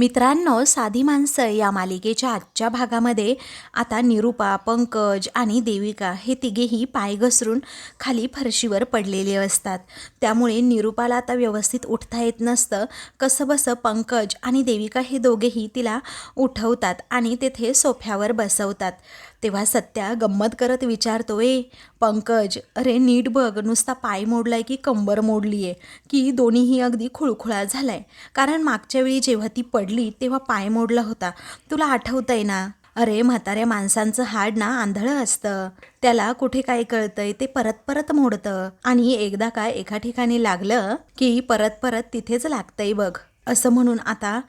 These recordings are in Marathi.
मित्रांनो साधी माणसं या मालिकेच्या आजच्या भागामध्ये आता निरुपा पंकज आणि देविका हे तिघेही पाय घसरून खाली फरशीवर पडलेले असतात. त्यामुळे निरुपाला आता व्यवस्थित उठता येत नसतं. कसं बसं पंकज आणि देविका हे दोघेही तिला उठवतात आणि तेथे सोफ्यावर बसवतात. तेव्हा सत्या गंमत करत विचारतो ए पंकज अरे नीट बघ नुसता पाय मोडलाय की कंबर मोडली आहे की दोन्हीही अगदी खुळखुळा झालाय. कारण मागच्या वेळी जेव्हा ती पडली तेव्हा पाय मोडला होता. तुला आठवतंय ना? अरे म्हाताऱ्या माणसांचं हाड ना आंधळं असतं. त्याला कुठे काय कळतंय ते परत परत मोडतं. आणि एकदा काय एका ठिकाणी लागलं की परत परत तिथेच लागतंय बघ. असं म्हणून आता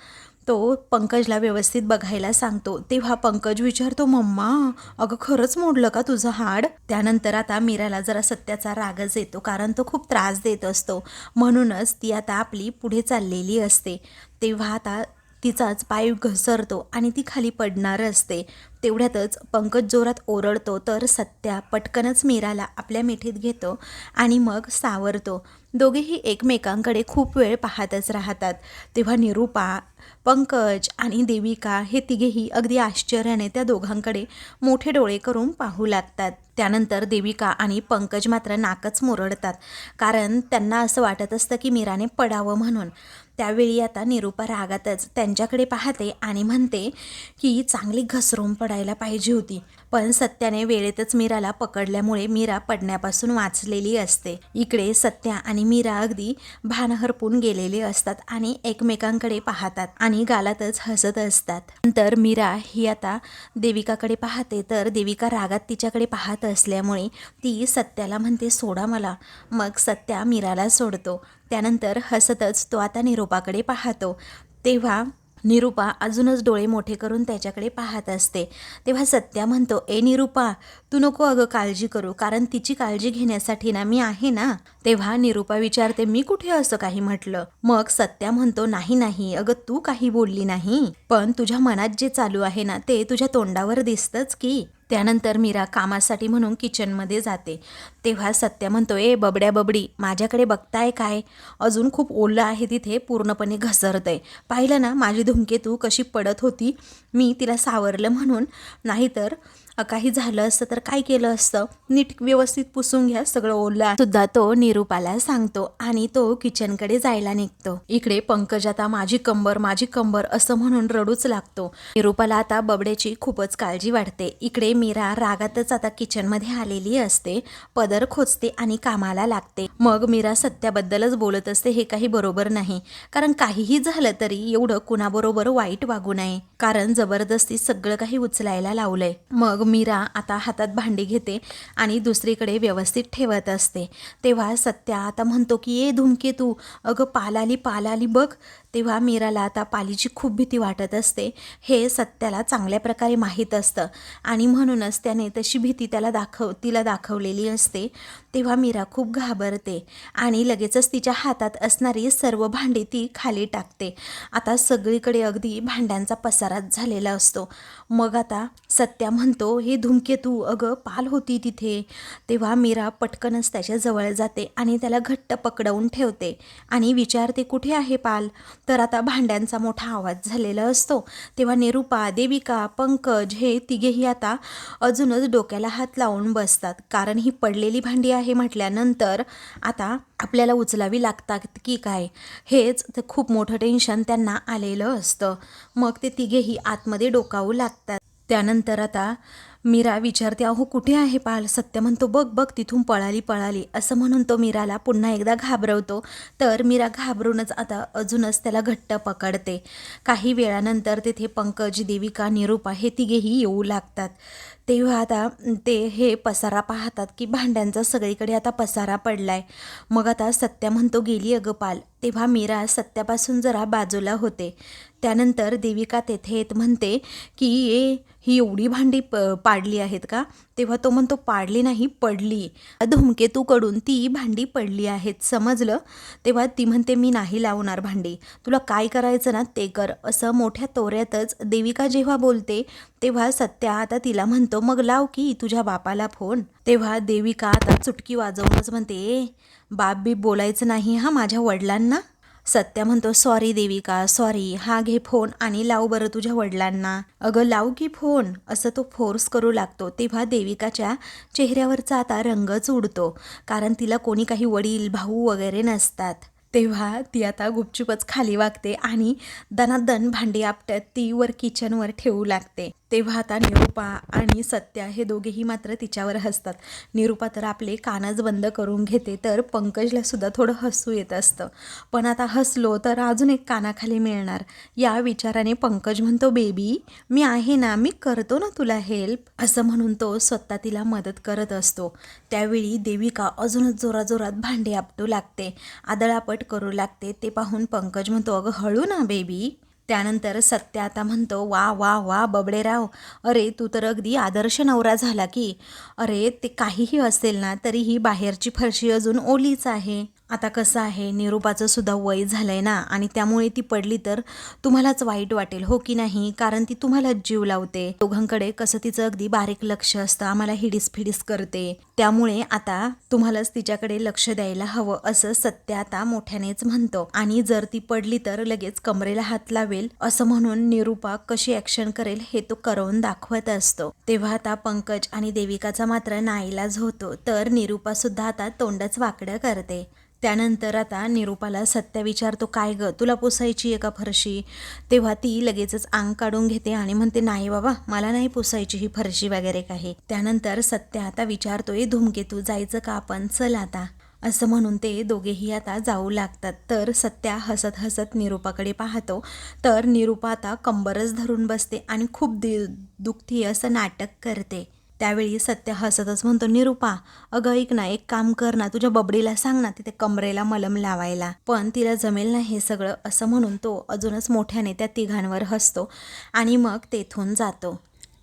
तो पंकजला व्यवस्थित बघायला सांगतो. तेव्हा पंकज विचारतो मम्मा अगं खरंच मोडलं का तुझं हाड? त्यानंतर आता मीराला जरा सत्याचा रागच येतो कारण तो खूप त्रास देत असतो. म्हणूनच ती आता आपली पुढे चाललेली असते. तेव्हा आता तिचाच पाय घसरतो आणि ती खाली पडणार असते. तेवढ्यातच पंकज जोरात ओरडतो तर सत्या पटकनच मीराला आपल्या मिठीत घेतो आणि मग सावरतो. दोघेही एकमेकांकडे खूप वेळ पाहतच राहतात. तेव्हा निरूपा पंकज आणि देविका हे तिघेही अगदी आश्चर्याने त्या दोघांकडे मोठे डोळे करून पाहू लागतात. त्यानंतर देविका आणि पंकज मात्र नाकच मुरडतात कारण त्यांना असं वाटत असतं की मीराने पडावं म्हणून. त्यावेळी आता निरूपा रागातच त्यांच्याकडे पाहते आणि म्हणते की चांगली घसरून पडायला पाहिजे होती. पण सत्याने वेळेतच मीराला पकडल्यामुळे मीरा पडण्यापासून वाचलेली असते. इकडे सत्या आणि मीरा अगदी भान हरपून गेलेले असतात आणि एकमेकांकडे पाहतात आणि गालातच हसत असतात. नंतर मीरा ही आता देविकाकडे पाहते. तर देविका रागात तिच्याकडे पाहत असल्यामुळे ती सत्याला म्हणते सोडा मला. मग सत्या मीराला सोडतो. त्यानंतर हसतच तो आता निरोपाकडे पाहतो. तेव्हा निरूपा अजूनच डोळे मोठे करून त्याच्याकडे पाहत असते. तेव्हा सत्या म्हणतो ए निरूपा तू नको अगं काळजी करू कारण तिची काळजी घेण्यासाठी ना मी आहे ना? तेव्हा निरूपा विचारते मी कुठे असं काही म्हटलं? मग सत्या म्हणतो नाही नाही अगं तू काही बोलली नाही. पण तुझ्या मनात जे चालू आहे ना ते तुझ्या तोंडावर दिसतंच की. त्यानंतर मीरा कामासाठी म्हणून किचनमध्ये जाते. तेव्हा सत्या म्हणतो ए बबड्या बबडी माझ्याकडे बघताय काय? अजून खूप ओलं आहे तिथे पूर्णपणे घसरतंय. पाहिलं ना माझी धुमकेतू कशी पडत होती. मी तिला सावरलं म्हणून. नाहीतर काही झालं असतं तर काय केलं असतं? नीट व्यवस्थित पुसून घ्या सगळं ओला सुद्धा तो निरूपाला सांगतो आणि तो किचनकडे जायला निघतो. इकडे पंकज आता माझी कंबर माझी कंबर असं म्हणून रडूच लागतो. निरूपाला आता बबड्याची खूपच काळजी वाटते इकडे मीरा रागातच आता किचनमध्ये आलेली असते. पदर खोचते आणि कामाला लागते. मग मीरा सत्याबद्दलच बोलत असते हे काही बरोबर नाही. कारण काहीही झालं तरी एवढं कुणाबरोबर वाईट वागू नये. कारण जबरदस्ती सगळं काही उचलायला लावलंय. मग मीरा आता हातात भांडी घेते आणि दुसरीकडे व्यवस्थित ठेवत असते. तेव्हा सत्या आता म्हणतो की ए धुमके तू. अगं पाल आली पाल आली बघ तेव्हा मीराला आता पालीची खूप भीती वाटत असते. हे सत्याला चांगल्या प्रकारे माहीत असतं आणि म्हणूनच त्याने तशी भीती त्याला दाखव तिला दाखवलेली असते. तेव्हा मीरा खूप घाबरते आणि लगेचच तिच्या हातात असणारी सर्व भांडी ती खाली टाकते. आता सगळीकडे अगदी भांड्यांचा पसाराच झालेला असतो. मग आता सत्या म्हणतो हे धुमकेतू अगं पाल होती तिथे. तेव्हा मीरा पटकनच त्याच्याजवळ जाते आणि त्याला घट्ट पकडवून ठेवते. आणि विचारते कुठे आहे पाल? तर आता भांड्यांचा मोठा आवाज झालेला असतो. तेव्हा निरूपा देविका पंकज हे तिघेही आता अजूनच डोक्याला हात लावून बसतात. कारण ही पडलेली भांडी आहे म्हटल्यानंतर आता आपल्याला उचलावी लागतात की काय? हेच ते खूप मोठं टेन्शन त्यांना आलेलं असतं. मग ते तिघेही आतमध्ये डोकावू लागतात. त्यानंतर आता मीरा विचारते अहो कुठे आहे पाल? सत्य म्हणतो बघ बघ तिथून पळाली पळाली. असं म्हणून तो मीराला पुन्हा एकदा घाबरवतो. तर मीरा घाबरूनच आता अजूनच त्याला घट्ट पकडते. काही वेळानंतर तेथे पंकज देविका निरूपा हे तिघेही येऊ लागतात. तेव्हा आता ते हे पसारा पाहतात की भांड्यांचा सगळीकडे आता पसारा पडलाय. मग आता सत्या म्हणतो गेली अगं पाल. तेव्हा मीरा सत्यापासून जरा बाजूला होते. त्यानंतर देविका तेथे येत म्हणते की ए ही एवढी भांडी प पाडली आहेत का? तेव्हा तो म्हणतो पाडली नाही पडली. धूमकेतूकडून ती भांडी पडली आहेत. समजलं? तेव्हा ती म्हणते मी नाही लावणार भांडी. तुला काय करायचं ना ते कर. असं मोठ्या तोऱ्यातच देविका जेव्हा बोलते तेव्हा सत्या आता तिला म्हणतो मग लाव की तुझ्या बापाला फोन. तेव्हा देविका आता चुटकी वाजवूनच म्हणते ए बाप बीप बोलायचं नाही हा माझ्या वडिलांना? सत्या म्हणतो सॉरी देविका सॉरी हा घे फोन आणि लाव बरं तुझ्या वडिलांना. अगं लाव की फोन असं तो फोर्स करू लागतो. तेव्हा देविकाच्या चेहऱ्यावरचा आता रंगच उडतो कारण तिला कोणी काही वडील भाऊ वगैरे नसतात. तेव्हा ती आता गुपचुपच खाली वागते आणि दनादन भांडी आपटत ती वर किचनवर ठेवू लागते. तेव्हा आता निरूपा आणि सत्या हे दोघेही मात्र तिच्यावर हसतात. निरूपा तर आपले कानच बंद करून घेते तर पंकजला सुद्धा थोडं हसू येत असतं. पण आता हसलो तर अजून एक कानाखाली मिळणार. या विचाराने पंकज म्हणतो बेबी मी आहे ना मी करतो ना तुला हेल्प असं म्हणून तो स्वतः तिला मदत करत असतो. त्यावेळी देविका अजूनच जोराजोरात भांडे आपटू लागते. आदळापट करू लागते. ते पाहून पंकज म्हणतो अगं हळू ना बेबी. त्यानंतर सत्य आता म्हणतो वा वा वा बबडेराव अरे तू तर अगदी आदर्श नवरा झाला की. अरे ते काहीही असेल ना तरीही बाहेरची फरशी अजून ओलीच आहे. आता कसं आहे निरूपाचं सुद्धा वय आहे ना आणि त्यामुळे ती पडली तर तुम्हालाच वाईट वाटेल हो की नाही? कारण ती तुम्हालाच जीव लावते. दोघांकडे कसं तिचं अगदी बारीक लक्ष असतं आम्हाला हिडीस फिडीस करते. त्यामुळे आता तुम्हालाच तिच्याकडे लक्ष द्यायला हवं असं सत्य आता मोठ्यानेच म्हणतो. आणि जर ती पडली तर लगेच कमरेला हात लावेल असं म्हणून निरूपा कशी ऍक्शन करेल हे तो करवून दाखवत असतो. तेव्हा आता पंकज आणि देविकाचा मात्र नाईलाज होतो तर निरूपा सुद्धा आता तोंडच वाकडं करते. त्यानंतर आता निरूपाला सत्या विचारतो काय ग तुला पुसायची आहे का फरशी? तेव्हा ती लगेचच अंग काढून घेते आणि म्हणते नाही बाबा मला नाही पुसायची ही फरशी वगैरे काही. त्यानंतर सत्य आता विचारतोय धूमकेतू जायचं का आपण? चल आता. असं म्हणून ते दोघेही आता जाऊ लागतात. तर सत्या हसत हसत निरूपाकडे पाहतो. तर निरूपा आता कंबरच धरून बसते आणि खूप दि दुखती असं नाटक करते. त्यावेळी सत्य हसतच म्हणतो निरूपा अगं ऐक ना एक काम कर ना तुझ्या बबडीला सांग ना तिथे कमरेला मलम लावायला. पण तिला जमेल ना हे सगळं असं म्हणून तो अजूनच मोठ्याने त्या तिघांवर हसतो आणि मग तेथून जातो.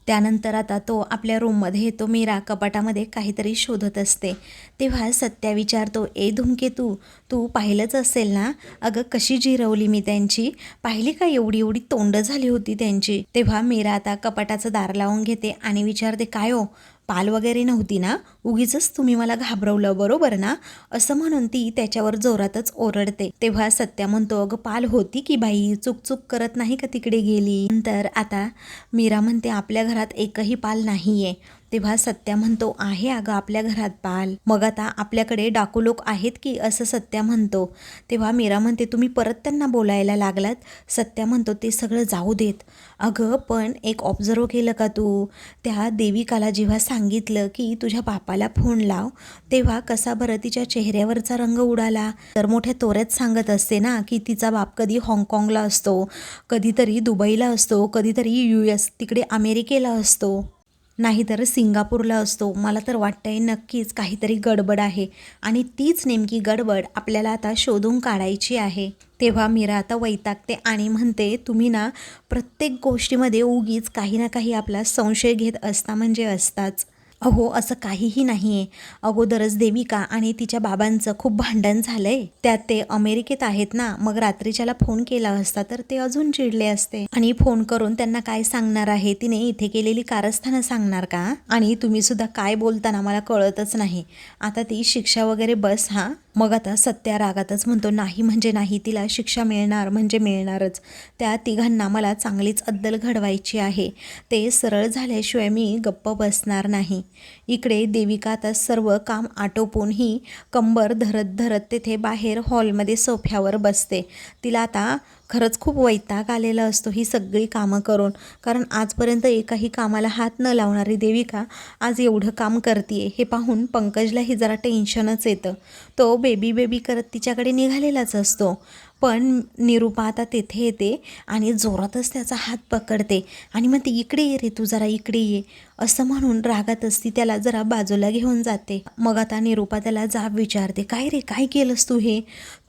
त्यानंतर आता तो आपल्या रूममध्ये येतो. मीरा कपाटामध्ये काहीतरी शोधत असते. तेव्हा सत्या विचारतो ए धुमकेतू तू पाहिलंच असेल ना? अगं कशी जिरवली मी त्यांची? पाहिली का एवढी एवढी तोंड झाली होती त्यांची? तेव्हा मीरा आता कपाटाचं दार लावून घेते आणि विचारते काय हो? पाल वगैरे नव्हती ना उगीच तुम्ही मला घाबरवलं बरोबर ना? असं म्हणून ती त्याच्यावर जोरातच ओरडते. तेव्हा सत्या म्हणतो अगं पाल होती की बाई? चूक चूक करत नाही का तिकडे गेली? नंतर आता मीरा म्हणते आपल्या घरात एकही पाल नाहीये. तेव्हा सत्या म्हणतो आहे अगं आपल्या घरात बाल. मग आता आपल्याकडे डाकू लोक आहेत की? असं सत्या म्हणतो. तेव्हा मीरा म्हणते तुम्ही परत त्यांना बोलायला लागलात? सत्या म्हणतो ते सगळं जाऊ देत. अगं पण एक ऑब्झर्व केलं का तू? त्या देविकाला जेव्हा सांगितलं की तुझ्या बापाला फोन लाव तेव्हा कसा बरं तिच्या चेहऱ्यावरचा रंग उडाला? तर मोठ्या तोऱ्यात सांगत असते ना की तिचा बाप कधी हाँगकाँगला असतो कधीतरी दुबईला असतो कधीतरी यू एस तिकडे अमेरिकेला असतो. नाहीतर सिंगापूरला असतो. मला तर वाटतंय नक्कीच काहीतरी गडबड आहे. आणि तीच नेमकी गडबड आपल्याला आता शोधून काढायची आहे. तेव्हा मीरा आता वैतागते आणि म्हणते तुम्ही ना प्रत्येक गोष्टीमध्ये उगीच काही ना काही आपला संशय घेत असता म्हणजे असताच. अहो असं काहीही नाही आहे अगोदरच देविका आणि तिच्या बाबांचं खूप भांडण झालंय. त्यात ते अमेरिकेत आहेत ना मग रात्रीच्याला फोन केला असता तर ते अजून चिडले असते. आणि फोन करून त्यांना काय सांगणार आहे तिने इथे केलेली कारस्थानं सांगणार का? आणि तुम्ही सुद्धा काय बोलताना मला कळतच नाही. आता ती शिक्षा वगैरे बस हा. मग आता सत्या रागातच म्हणतो नाही म्हणजे नाही तिला शिक्षा मिळणार म्हणजे मिळणारच. त्या तिघांना मला चांगलीच अद्दल घडवायची आहे. ते सरळ झाल्याशिवाय मी गप्प बसणार नाही. इकडे देविका आता सर्व काम आटोपूनही कंबर धरत धरत तेथे बाहेर हॉलमध्ये सोफ्यावर बसते. तिला आता खरंच खूप वैताग आलेला असतो ही सगळी कामं करून. कारण आजपर्यंत एकाही कामाला हात न लावणारी देविका आज एवढं काम करते हे पाहून पंकजलाही जरा टेन्शनच येतं. तो बेबी बेबी करत तिच्याकडे निघालेलाच असतो. पण निरूपा आता तेथे येते आणि जोरातच त्याचा हात पकडते. आणि मग ती इकडे ये रे तू जरा इकडे ये. असं म्हणून रागातच ती त्याला जरा बाजूला घेऊन जाते. मग आता निरूपा त्याला जाब विचारते काय रे काय केलंस तू हे?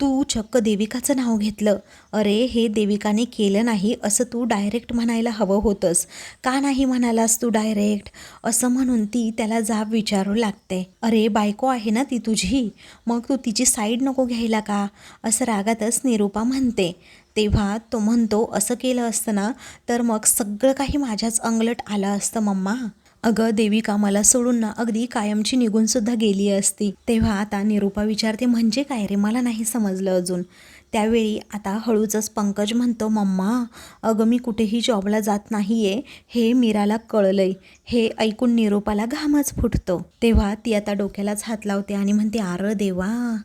तू चक्क देविकाचं नाव घेतलं. अरे हे देविकाने केलं नाही असं तू डायरेक्ट म्हणायला हवं होतंस. का नाही म्हणालास तू डायरेक्ट? असं म्हणून ती त्याला जाब विचारू लागते. अरे बायको आहे ना ती तुझी? मग तू तिची साईड नको घ्यायला का? असं रागातच निरूपा म्हणते. तेव्हा तो म्हणतो असं केलं असतं ना तर मग सगळं काही माझ्याच अंगलट आलं असतं मम्मा. अगं देविका मला सोडून ना अगदी कायमची निघून सुद्धा गेली असती. तेव्हा आता निरूपा विचारते म्हणजे काय रे मला नाही समजलं अजून. त्यावेळी आता हळूचच पंकज म्हणतो मम्मा अगं मी कुठेही जॉबला जात नाही आहे हे मीराला कळलंय. हे ऐकून निरोपाला घामच फुटतो. तेव्हा ती आता डोक्यालाच हात लावते आणि म्हणते आर देवा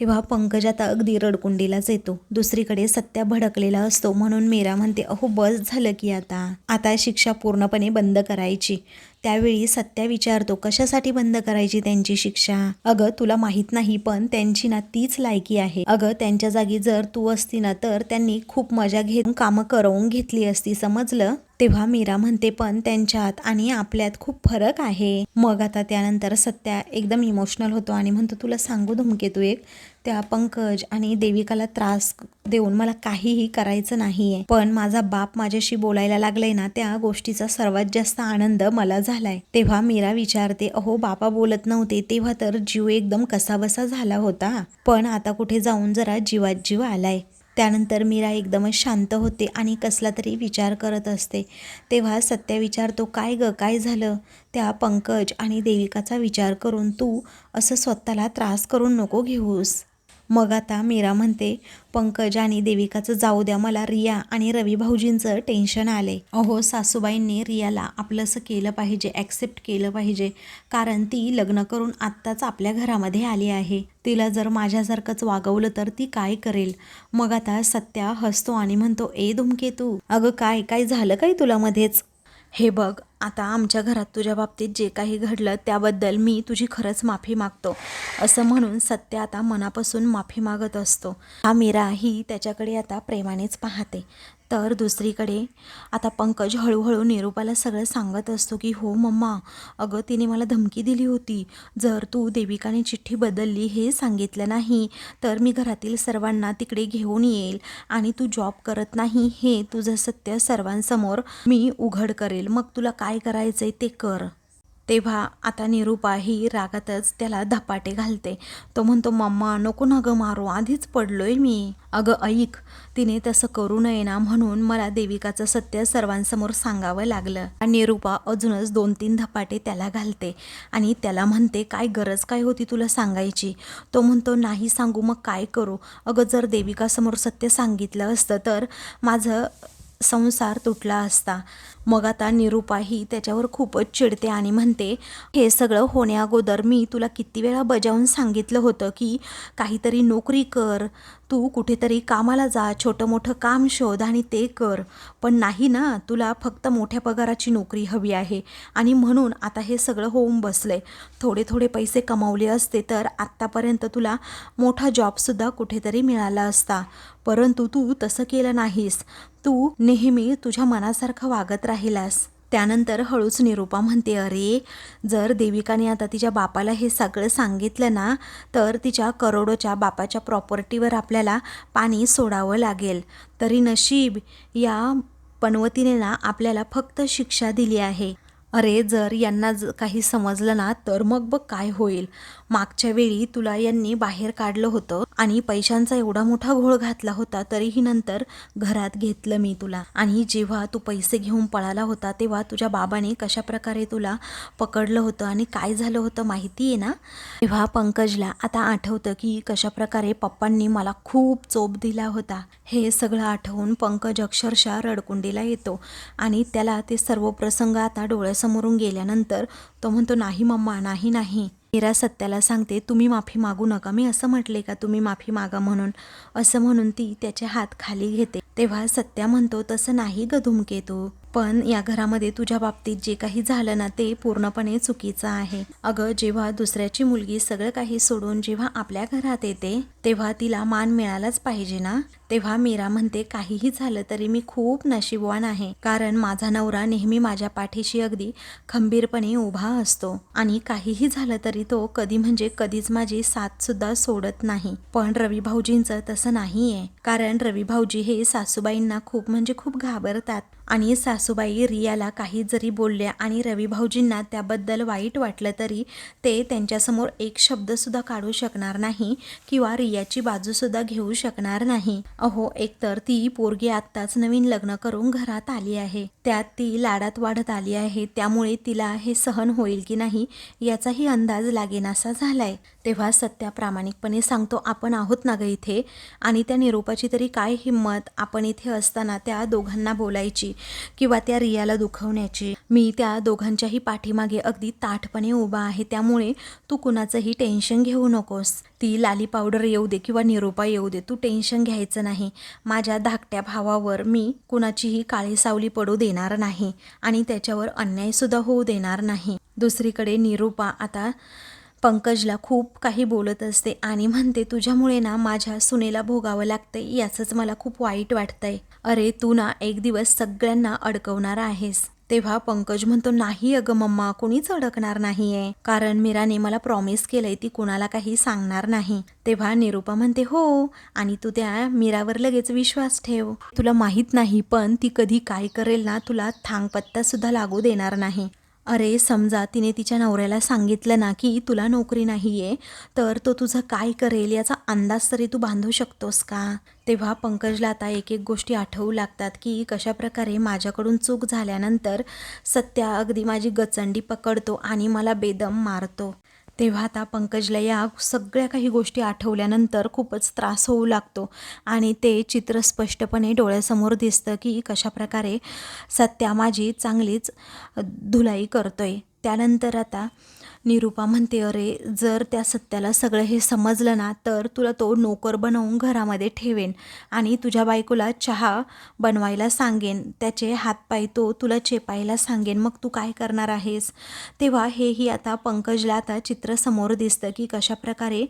तेव्हा पंकज आता अगदी रडकुंडीलाच येतो. दुसरीकडे सत्या भडकलेला असतो म्हणून मीरा म्हणते अहो बस झालं की आता. आता शिक्षा पूर्णपणे बंद करायची. त्यावेळी सत्या विचारतो कशासाठी बंद करायची त्यांची शिक्षा? अगं तुला माहीत नाही पण त्यांची ना तीच लायकी आहे. अगं त्यांच्या जागी जर तू असती ना तर त्यांनी खूप मजा घेऊन कामं करवून घेतली असती समजलं? तेव्हा मीरा म्हणते पण त्यांच्यात आणि आपल्यात खूप फरक आहे. मग आता त्यानंतर सत्या एकदम इमोशनल होतो आणि म्हणतो तुला सांगू धुमकेतू एक? त्या पंकज आणि देविकाला त्रास देऊन मला काहीही करायचं नाहीये. पण माझा बाप माझ्याशी बोलायला लागलाय ना त्या गोष्टीचा सर्वात जास्त आनंद मला झालाय. तेव्हा मीरा विचारते अहो बापा बोलत नव्हते तेव्हा तर जीव एकदम कसाबसा झाला होता. पण आता कुठे जाऊन जरा जीवात जीव आलाय. त्यानंतर मीरा एकदमच शांत होते आणि कसला तरी विचार करत असते. तेव्हा सत्या विचारतो काय ग काय झालं? त्या पंकज आणि देविकाचा विचार करून तू असं स्वतःला त्रास करून नको घेऊस. मग आता मीरा म्हणते पंकज आणि देविकाचं जाऊ द्या मला रिया आणि रवी भाऊजींचं टेन्शन आले. अहो सासूबाईंनी रियाला आपलंसं केलं पाहिजे ॲक्सेप्ट केलं पाहिजे कारण ती लग्न करून आत्ताच आपल्या घरामध्ये आली आहे. तिला जर माझ्यासारखंच वागवलं तर ती काय करेल? मग आता सत्या हसतो आणि म्हणतो ए धुमके तू अगं काय काय झालं काय तुला मध्येच? हे बघ आता आमच्या घरात तुझ्या बाबतीत जे काही घडलं त्याबद्दल मी तुझी खरंच माफी मागतो. असं म्हणून सत्य आता मनापासून माफी मागत असतो. हा मीरा ही त्याच्याकडे आता प्रेमानेच पाहते. तर दुसरीकडे आता पंकज हळूहळू निरूपाला सगळं सांगत असतो की हो मम्मा अगं तिने मला धमकी दिली होती. जर तू देविकाने चिठ्ठी बदलली हे सांगितलं नाही तर मी घरातील सर्वांना तिकडे घेऊन येईल आणि तू जॉब करत नाही हे तुझं सत्य सर्वांसमोर मी उघड करेल. मग तुला काय करायचंय ते कर. तेव्हा आता निरूपा ही रागातच त्याला धपाटे घालते. तो म्हणतो मम्मा नको ना गं मारू आधीच पडलोय मी. अगं ऐक तिने तसं करू नये ना म्हणून मला देविकाचं सत्य सर्वांसमोर सांगावं लागलं. आणि निरूपा अजूनच दोन तीन धपाटे त्याला घालते आणि त्याला म्हणते काय गरज काय होती तुला सांगायची? तो म्हणतो नाही सांगू मग काय करू? अगं जर देविकासमोर सत्य सांगितलं असतं तर माझं संसार तुटला असता. मग आता निरूपाही त्याच्यावर खूपच चिडते आणि म्हणते हे सगळं होण्याअगोदर मी तुला किती वेळा बजावून सांगितलं होतं की काहीतरी नोकरी कर तू कुठेतरी कामाला जा छोटं मोठं काम शोध आणि ते कर. पण नाही ना तुला फक्त मोठ्या पगाराची नोकरी हवी आहे. आणि म्हणून आता हे सगळं होऊन बसलंय. थोडे थोडे पैसे कमावले असते तर आत्तापर्यंत तुला मोठा जॉबसुद्धा कुठेतरी मिळाला असता. परंतु तू तसं केलं नाहीस. तू नेहमी तुझ्या मनासारखं वागत राहिलास. त्यानंतर हळूच निरूपा म्हणते अरे जर देविकाने आता तिच्या बापाला हे सगळं सांगितलं ना तर तिच्या करोडोच्या बापाच्या प्रॉपर्टीवर आपल्याला पाणी सोडावं लागेल. तरी नशीब या पनवतीने ना आपल्याला फक्त शिक्षा दिली आहे. अरे जर यांना ज काही समजलं ना तर मग बघ काय होईल. मागच्या वेळी तुला यांनी बाहेर काढलं होतं आणि पैशांचा एवढा मोठा घोळ घातला होता तरीही नंतर घरात घेतलं मी तुला. आणि जेव्हा तू पैसे घेऊन पळाला होता तेव्हा तुझ्या बाबाने कशा प्रकारे तुला पकडलं होतं आणि काय झालं होतं माहिती आहे ना? तेव्हा पंकजला आता आठवतं की कशा प्रकारे पप्पांनी मला खूप चोप दिला होता. हे सगळं आठवून पंकज अक्षरशः रडकुंडीला येतो आणि त्याला ते सर्व प्रसंग आता डोळ्यासमोरून गेल्यानंतर तो म्हणतो नाही मम्मा नाही नाही. मीरा सत्याला सांगते तुम्ही माफी मागू नका. मी असं म्हटले का तुम्ही माफी मागा म्हणून? असं म्हणून ती त्याचे हात खाली घेते. तेव्हा सत्या म्हणतो तसं नाही ग धूमकेतू पण या घरामध्ये तुझ्या बाबतीत जे काही झालं ना ते पूर्णपणे चुकीचं आहे. अगं जेव्हा दुसऱ्याची मुलगी सगळं काही सोडून जेव्हा आपल्या घरात येते तेव्हा तिला मान मिळालाच पाहिजे ना? तेव्हा मीरा म्हणते काहीही झालं तरी मी खूप नशीबवान आहे. कारण माझा नवरा नेहमी माझ्या पाठीशी अगदी खंबीरपणे उभा असतो. आणि काहीही झालं तरी तो कधी म्हणजे कधीच माझी साथ सुद्धा सोडत नाही. पण रवी भाऊजींचं तसं नाहीये. कारण रवी भाऊजी हे सासू सासूबाईंना खूप म्हणजे खूप घाबरतात. आणि सासूबाई रियाला काही जरी बोलल्या आणि रवी भाऊजींना त्याबद्दल वाईट वाटलं तरी ते त्यांच्यासमोर एक शब्दसुद्धा काढू शकणार नाही किंवा रियाची बाजूसुद्धा घेऊ शकणार नाही. अहो एकतर ती पोरगी आत्ताच नवीन लग्न करून घरात आली आहे. त्यात ती लाडात वाढत आली आहे. त्यामुळे तिला हे सहन होईल की नाही याचाही अंदाज लागेनासा झालाय. तेव्हा सत्या प्रामाणिकपणे सांगतो आपण आहोत ना ग इथे? आणि त्या निरोपाची तरी काय हिंमत? आपण इथे असताना त्या दोघांना बोलायची. किंवा त्या रियाला दुखवण्याची. मी त्या दोघांच्याही पाठीमागे अगदी ताठपणे उभा आहे त्यामुळे तू कुणाचंही टेन्शन घेऊ नकोस. ती लाली पावडर येऊ दे किंवा निरोपा येऊ दे तू टेन्शन घ्यायचं नाही. माझ्या धाकट्या भावावर मी कुणाचीही काळी सावली पडू देणार नाही आणि त्याच्यावर अन्यायसुद्धा होऊ देणार नाही. दुसरीकडे निरूपा आता पंकजला खूप काही बोलत असते आणि म्हणते तुझ्यामुळे ना माझ्या सुनेला भोगावं लागतंय याचंच मला खूप वाईट वाटतंय. अरे तू ना एक दिवस सगळ्यांना अडकवणार आहेस. तेव्हा पंकज म्हणतो नाही अगं मम्मा कुणीच अडकणार नाहीये. कारण मीराने मला प्रॉमिस केलंय ती कुणाला काही सांगणार नाही. तेव्हा निरूपा म्हणते हो आणि तू त्या मीरावर लगेच विश्वास ठेव. तुला माहीत नाही पण ती कधी काय करेल ना तुला थांगपत्ता सुद्धा लागू देणार नाही. अरे समजा तिने तिच्या नवऱ्याला सांगितलं ना की तुला नोकरी नाही आहे तर तो तुझं काय करेल याचा अंदाज तरी तू बांधू शकतोस का? तेव्हा पंकजला आता एक एक गोष्टी आठवू लागतात की कशाप्रकारे माझ्याकडून चूक झाल्यानंतर सत्या अगदी माझी गचंडी पकडतो आणि मला बेदम मारतो. तेव्हा आता पंकजला या सगळ्या काही गोष्टी आठवल्यानंतर खूपच त्रास होऊ लागतो. आणि ते चित्र स्पष्टपणे डोळ्यासमोर दिसतं की कशाप्रकारे सत्या माझी चांगलीच धुलाई करतोय. त्यानंतर आता निरूपा म्हणते अरे जर त्या सत्याला सगळं हे समजलं ना तर तुला तो नोकर बनवून घरामध्ये ठेवेन आणि तुझ्या बायकोला चहा बनवायला सांगेन. त्याचे हातपाय तो तुला चेपायला सांगेन. मग तू काय करणार आहेस? तेव्हा हेही आता पंकजला आता चित्र समोर दिसतं की कशाप्रकारे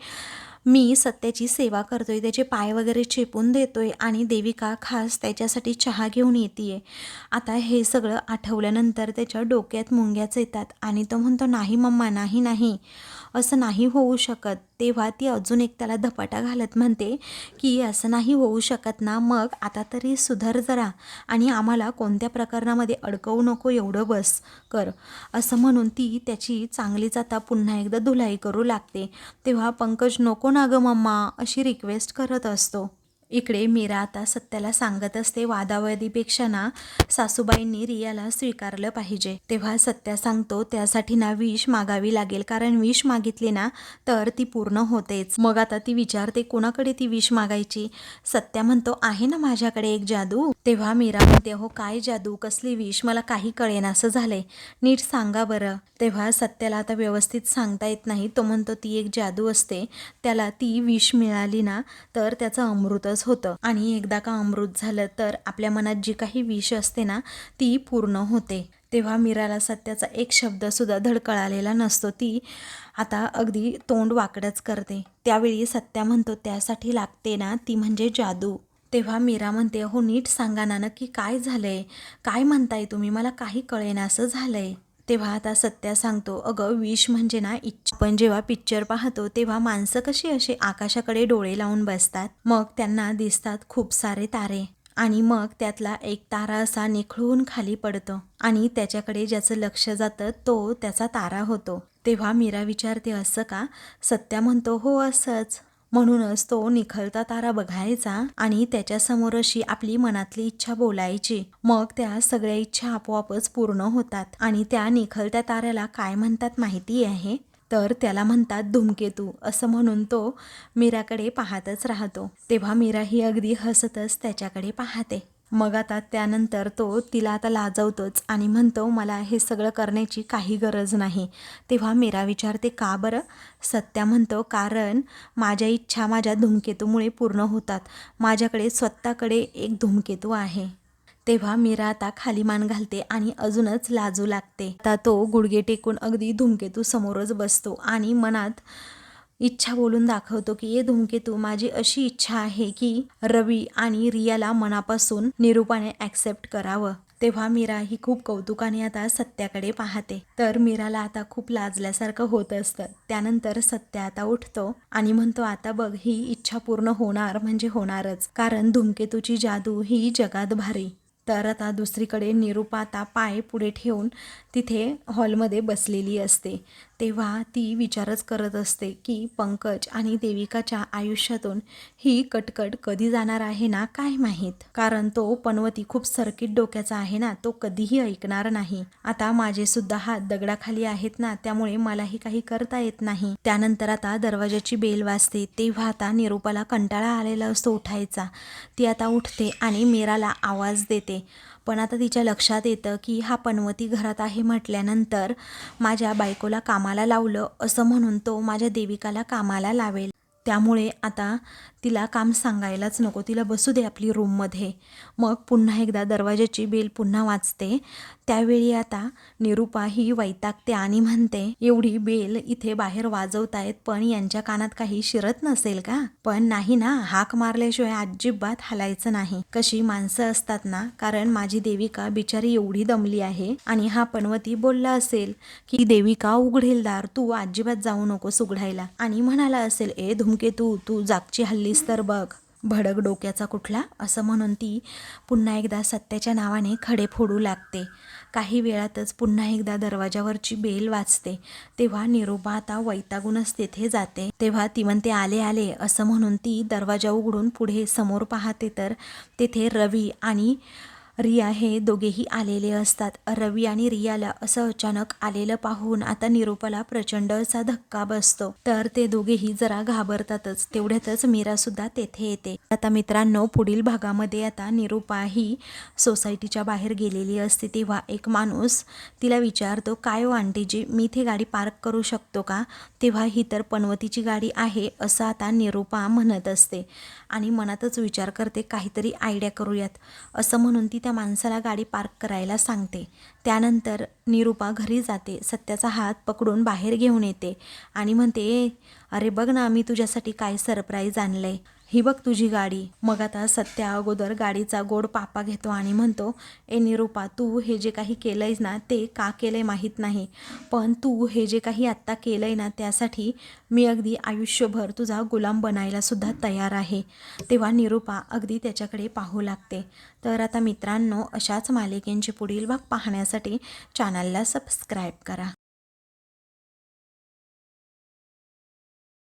मी सत्याची सेवा करतोय त्याचे पाय वगैरे चेपून देतोय आणि देविका खास त्याच्यासाठी चहा घेऊन येते आता हे सगळं आठवल्यानंतर त्याच्या डोक्यात मुंग्याच येतात आणि तो म्हणतो नाही मम्मा नाही नाही. असं नाही होऊ शकत. तेव्हा ती अजून एक त्याला धपाटा घालत म्हणते की असं नाही होऊ शकत ना मग आता तरी सुधार जरा आणि आम्हाला कोणत्या प्रकरणामध्ये अडकवू नको एवढं बस कर. असं म्हणून ती त्याची चांगलीच आता पुन्हा एकदा धुलाई करू लागते. तेव्हा पंकज नको ना गं मम्मा अशी रिक्वेस्ट करत असतो. इकडे मीरा आता सत्याला सांगत असते वादावादीपेक्षा ना सासूबाईंनी रियाला स्वीकारलं पाहिजे. तेव्हा सत्या सांगतो त्यासाठी ना विष मागावी लागेल कारण विष मागितली ना तर ती पूर्ण होतेच. मग आता ती विचारते कोणाकडे ती विष मागायची? सत्या म्हणतो आहे ना माझ्याकडे एक जादू? तेव्हा मीरा म्हणते हो काय जादू? कसली विष? मला काही कळेन असं झालंय. नीट सांगा बरं. तेव्हा सत्याला आता व्यवस्थित सांगता येत नाही तो म्हणतो ती एक जादू असते त्याला ती विष मिळाली ना तर त्याचं अमृतच होतं आणि एकदा का अमृत झालं तर आपल्या मनात जी काही विष असते ना ती पूर्ण होते. तेव्हा मीराला सत्याचा एक शब्दसुद्धा धडकळालेला नसतो. ती आता अगदी तोंड वाकडच करते. त्यावेळी सत्या म्हणतो त्यासाठी लागते ना ती म्हणजे जादू. तेव्हा मीरा म्हणते हो नीट सांगा ना नक्की काय झालंय? काय म्हणताय तुम्ही? मला काही कळेना असं झालंय. तेव्हा आता सत्या सांगतो अगं विष म्हणजे ना इच्छा. आपण जेव्हा पिक्चर पाहतो तेव्हा माणसं कशी असे आकाशाकडे डोळे लावून बसतात? मग त्यांना दिसतात खूप सारे तारे. आणि मग त्यातला एक तारा असा निखळून खाली पडतो. आणि त्याच्याकडे ज्याचं लक्ष जातं तो त्याचा तारा होतो. तेव्हा मीरा विचारते असं का? सत्या म्हणतो हो असंच. म्हणूनच तो निखळता तारा बघायचा आणि त्याच्यासमोर अशी आपली मनातली इच्छा बोलायची. मग त्या सगळ्या इच्छा आपोआपच पूर्ण होतात. आणि त्या निखळत्या ताऱ्याला काय म्हणतात माहिती आहे? तर त्याला म्हणतात धूमकेतू. असं म्हणून तो मीराकडे पाहतच राहतो. तेव्हा मीरा ही अगदी हसतच त्याच्याकडे पाहते. मग आता त्यानंतर तो तिला आता लाजवतोच आणि म्हणतो मला हे सगळं करण्याची काही गरज नाही. तेव्हा मेरा विचारते का बरं? सत्या म्हणतो कारण माझ्या इच्छा माझ्या धूमकेतूमुळे पूर्ण होतात. माझ्याकडे स्वतःकडे एक धूमकेतू आहे. तेव्हा मीरा आता खाली मान घालते आणि अजूनच लाजू लागते. आता तो गुडघे टेकून अगदी धूमकेतू समोरच बसतो आणि मनात इच्छा बोलून दाखवतो की ये धूमकेतू माझी अशी इच्छा आहे की रवी आणि रियाला मनापासून निरूपाने ॲक्सेप्ट करावं. तेव्हा मीरा ही खूप कौतुकाने आता सत्याकडे पाहते. तर मीराला आता खूप लाजल्यासारखं होत असतं. त्यानंतर सत्य आता उठतो आणि म्हणतो आता बघ ही इच्छा पूर्ण होणार म्हणजे होणारच. कारण धूमकेतूची जादू ही जगात भारी. तर आता दुसरीकडे निरूपा आता पाय पुढे ठेवून तिथे हॉलमध्ये बसलेली असते. तेव्हा ती विचारच करत असते की पंकज आणि देविकाच्या आयुष्यातून ही कटकट कधी जाणार आहे ना काय माहीत? कारण तो पनवती खूप सर्किट डोक्याचा आहे ना तो कधीही ऐकणार नाही. आता माझे सुद्धा हात दगडाखाली आहेत ना त्यामुळे मलाही काही करता येत नाही. त्यानंतर आता दरवाजाची बेल वाजते तेव्हा आता निरूपाला कंटाळा आलेला असतो उठायचा. ती आता उठते आणि मीराला आवाज देते. पण आता तिच्या लक्षात येतं की हा पनवती घरात आहे म्हटल्यानंतर माझ्या बायकोला कामाला लावलं असं म्हणून तो माझ्या देविकाला कामाला लावेल. त्यामुळे आता तिला काम सांगायलाच नको. तिला बसू दे आपली रूममध्ये मग पुन्हा एकदा दरवाजाची बेल पुन्हा वाचते. त्यावेळी आता निरूपा ही वैतागते आणि म्हणते एवढी बेल इथे बाहेर वाजवतायत पण यांच्या कानात काही शिरत नसेल का? पण नाही ना हाक मारल्याशिवाय अजिबात हलायचं नाही. कशी माणसं असतात ना कारण माझी देविका बिचारी एवढी दमली आहे आणि हा पनवती बोलला असेल की देविका उघडेल दार तू अजिबात जाऊ नकोस उघडायला आणि म्हणाला असेल ए धुम तू तू जागची हल्लीस तर बघ. भडक डोक्याचा कुठला? असं म्हणून ती पुन्हा एकदा सत्याच्या नावाने खडे फोडू लागते. काही वेळातच पुन्हा एकदा दरवाजावरची बेल वाजते. तेव्हा निरोबा आता वैतागूनच तेथे जाते. तेव्हा ती म्हणते आले आले. असं म्हणून ती दरवाजा उघडून पुढे समोर पाहते तर तेथे रवी आणि रिया हे दोघेही आलेले असतात. रवी आणि रियाला असं अचानक आलेलं पाहून आता निरूपाला प्रचंड असा धक्का बसतो. तर ते दोघेही जरा घाबरतातच. तेवढ्यातच मीरा सुद्धा तेथे येते. आता मित्रांनो पुढील भागामध्ये आता निरूपा ही सोसायटीच्या बाहेर गेलेली असते तेव्हा एक माणूस तिला विचारतो काय हो आंटीजी मी इथे गाडी पार्क करू शकतो का? तेव्हा ही तर पनवतीची गाडी आहे असं आता निरूपा म्हणत असते. आणि मनातच विचार करते काहीतरी आयडिया करूयात असं म्हणून ती त्या माणसाला गाडी पार्क करायला सांगते. त्यानंतर निरूपा घरी जाते सत्याचा हात पकडून बाहेर घेऊन येते आणि म्हणते अरे बघ ना मी तुझ्यासाठी काय सरप्राईज आणलं आहे ही बघ तुझी गाडी. मग आता सत्या अगोदर गाडीचा गोड पापा घेतो आणि म्हणतो ए निरूपा तू हे जे काही केलंयस ना ते का केलंय माहीत नाही. पण तू हे जे काही आत्ता केलंय ना त्यासाठी मी अगदी आयुष्यभर तुझा गुलाम बनायला सुद्धा तयार आहे. तेव्हा निरूपा अगदी त्याच्याकडे पाहू लागते. तर आता मित्रांनो अशाच मालिकेंचे पुढील भाग पाहण्यासाठी चॅनलला सबस्क्राईब करा.